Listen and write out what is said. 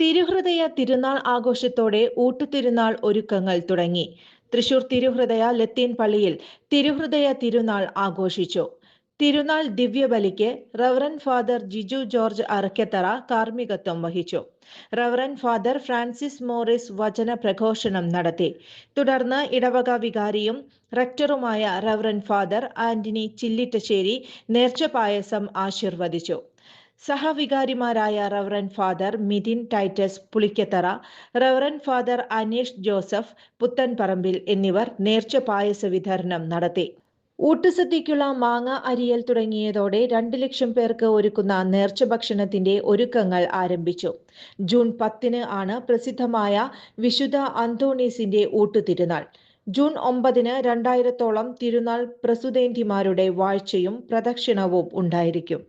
തിരുഹൃദയ തിരുനാൾ ആഘോഷത്തോടെ ഊട്ടുതിരുനാൾ ഒരുക്കങ്ങൾ തുടങ്ങി. തൃശൂർ തിരുഹൃദയ ലത്തീൻ പള്ളിയിൽ തിരുഹൃദയ തിരുനാൾ ആഘോഷിച്ചു. തിരുനാൾ ദിവ്യബലിക്ക് reverend father Jiju George Arakkathara കാർമ്മികത്വം വഹിച്ചു. റവറൻ ഫാദർ ഫ്രാൻസിസ് മോറിസ് വചന പ്രഘോഷണം നടത്തി. തുടർന്ന് ഇടവക വികാരിയും റക്ടറുമായ റവറൻ ഫാദർ ആന്റണി ചില്ലിട്ടശ്ശേരി നേർച്ച പായസം ആശീർവദിച്ചു. സഹവികാരിമാരായ reverend father Mithin Titus Pulikkathara reverend father Aneesh Joseph Puthanparambil എന്നിവർ നേർച്ച പായസ വിതരണം നടത്തി. ഊട്ടുസദ്യയ്ക്കുള്ള മാങ്ങ അരിയൽ തുടങ്ങിയതോടെ രണ്ട് ലക്ഷം പേർക്ക് ഒരുക്കുന്ന നേർച്ച ഭക്ഷണത്തിന്റെ ഒരുക്കങ്ങൾ ആരംഭിച്ചു. ജൂൺ പത്തിന് ആണ് പ്രസിദ്ധമായ വിശുദ്ധ അന്തോണീസിന്റെ ഊട്ടുതിരുനാൾ. ജൂൺ ഒമ്പതിന് രണ്ടായിരത്തോളം തിരുനാൾ പ്രസുതേന്തിമാരുടെ വാഴ്ചയും പ്രദക്ഷിണവും ഉണ്ടായിരിക്കും.